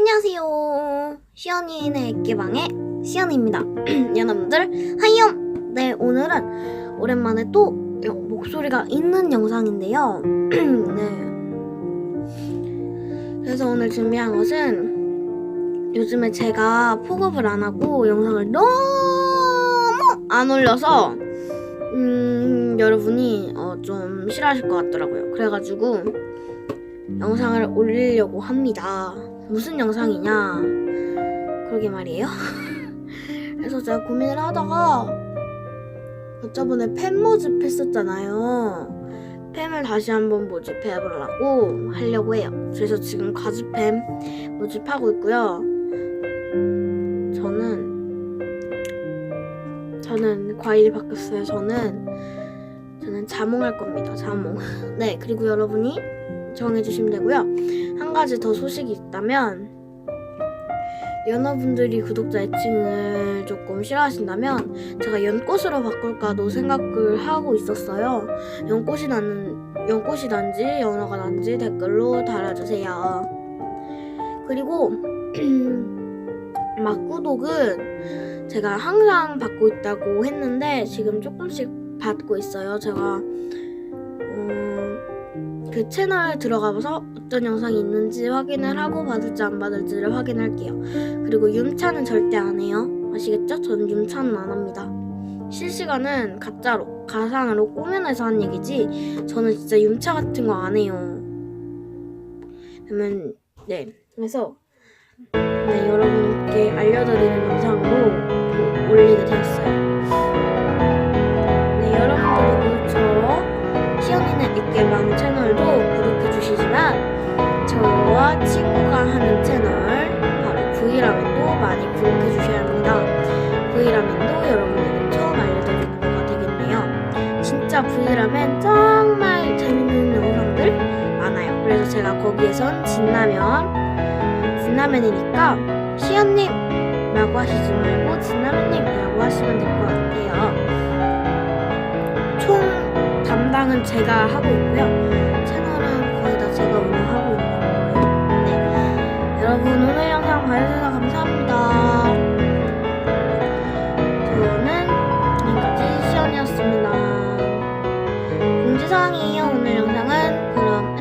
안녕하세요. 시연이네 액기방의 시연입니다. 여러분들, 하이엄! 네, 오늘은 오랜만에 또 영- 목소리가 있는 영상인데요. 네. 그래서 오늘 준비한 것은 요즘에 제가 폭업을 안 하고 영상을 너무 안 올려서 음, 여러분이 어, 좀 싫어하실 것 같더라고요. 그래가지고 영상을 올리려고 합니다. 무슨 영상이냐? 그러게 말이에요. 그래서 제가 고민을 하다가 저번에 팬 모집했었잖아요. 팸을 다시 한번 모집해보려고 하려고 해요. 그래서 지금 과즙팸 모집하고 있고요. 저는 저는 과일이 바뀌었어요. 저는 저는 자몽할 겁니다. 자몽. 네 그리고 여러분이 정해주시면 되고요. 한 가지 더 소식이 있다면 연어분들이 구독자 애칭을 조금 싫어하신다면 제가 연꽃으로 바꿀까도 생각을 하고 있었어요. 연꽃이 나는 연꽃이 난지 연어가 난지 댓글로 달아주세요. 그리고 막구독은 제가 항상 받고 있다고 했는데 지금 조금씩 받고 있어요. 제가 어, 그 채널 들어가서 어떤 영상이 있는지 확인을 하고 받을지 안 받을지를 확인할게요. 그리고 윤차는 절대 안 해요. 아시겠죠? 저는 윤차는 안 합니다. 실시간은 가짜로, 가상으로 꾸며내서 한 얘기지, 저는 진짜 윤차 같은 거 안 해요. 그러면, 네. 그래서, 네, 여러분께 알려드리는 영상으로 그 올리게 되었어요. 네, 여러분들도 저, 시연이네 액계방 채 친구가 하는 채널, 바로 V라면도 많이 구독해 주셔야 합니다. V라면도 여러분들이 처음 알려드리는 거가 되겠네요. 진짜 V라면 정말 재밌는 영상들 많아요. 그래서 제가 거기에선 진라면, 진라면이니까 시연님이라고 하시지 말고 진라면님이라고 하시면 될 것 같아요. 총 담당은 제가 하고 있고요. 있었습니다. 공지사항이에요. 오늘 영상은 그럼